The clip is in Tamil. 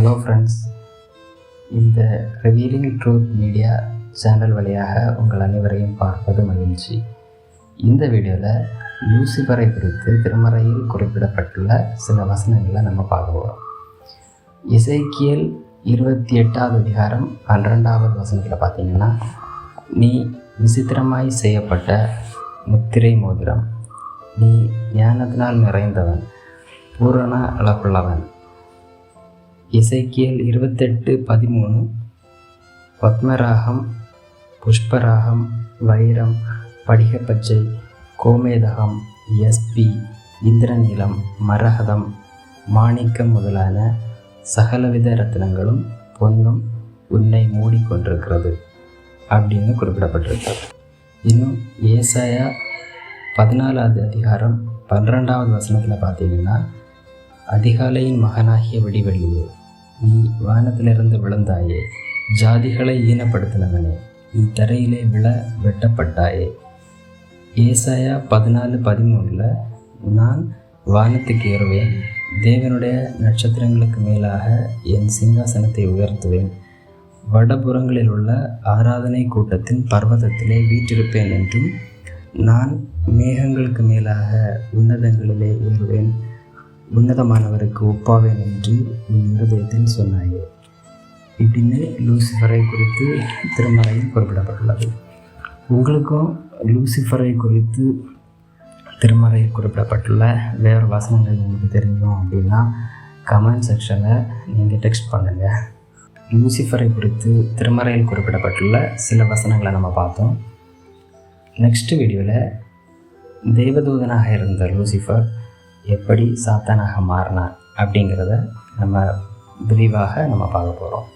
ஹலோ ஃப்ரெண்ட்ஸ் இந்த ரிவீலிங் ட்ரூத் மீடியா சேனல் வழியாக உங்கள் அனைவரையும் பார்ப்பது மகிழ்ச்சி. இந்த வீடியோவில் லூசிபரை குறித்து திருமறையில் குறிப்பிடப்பட்டுள்ள சில வசனங்களை நம்ம பார்க்க போகிறோம் இசைக்கியல் இருபத்தி எட்டாவது அதிகாரம் பன்னிரெண்டாவது வசனத்தில் பார்த்தீங்கன்னா நீ விசித்திரமாய் செய்யப்பட்ட முத்திரை மோதிரம். நீ ஞானத்தினால் நிறைந்தவன். பூரண அளவுள்ளவன் இசைக்கியல் இருபத்தெட்டு பதிமூணு. பத்மராகம் புஷ்பராகம் வைரம் படிகப்பச்சை கோமேதகம் எஸ்பி இந்திரநீலம் மரகதம் மாணிக்கம் முதலான சகலவித ரத்தினங்களும் பொன்னும் உன்னை மூடிக்கொண்டிருக்கிறது அப்படின்னு குறிப்பிடப்பட்டிருக்கு. இன்னும் ஏசாயா பதினாலாவது அதிகாரம் பன்னிரெண்டாவது வசனத்தில் பார்த்தீங்கன்னா அதிகாலையின் மகனாகிய விடிவெளியே நீ வானத்திலிருந்து விழுந்தாயே. ஜாதிகளை ஈனப்படுத்தினவனே நீ தரையிலே விழ வெட்டப்பட்டாயே. ஏசாயா பதினாலு பதிமூணில் நான் வானத்துக்கு ஏறுவேன் தேவனுடைய நட்சத்திரங்களுக்கு மேலாக என் சிங்காசனத்தை உயர்த்துவேன். வடபுறங்களில் உள்ள ஆராதனை கூட்டத்தின் பர்வதத்திலே வீற்றிருப்பேன் என்றும் நான் மேகங்களுக்கு மேலாக உன்னதங்களிலே ஏறுவேன். உன்னதமானவருக்கு ஒப்பாவேன் என்று உன் இருதயத்தில் சொன்னாயே. இப்படின்னு லூசிஃபரை குறித்து திருமறையில் குறிப்பிடப்பட்டுள்ளது. உங்களுக்கும் லூசிஃபரை குறித்து திருமறையில் குறிப்பிடப்பட்டுள்ள வேறு வசனங்கள் உங்களுக்கு தெரியும் அப்படின்னா கமெண்ட் செக்ஷனில் நீங்கள் டெக்ஸ்ட் பண்ணுங்கள் லூசிஃபரை குறித்து திருமறையில் குறிப்பிடப்பட்டுள்ள சில வசனங்களை நம்ம பார்த்தோம். நெக்ஸ்ட் வீடியோவில் தேவதூதனாக இருந்த லூசிஃபர் எப்படி சாத்தானாக மாறினார் அப்படிங்கிறத நம்ம விரிவாக நம்ம பார்க்க போகிறோம்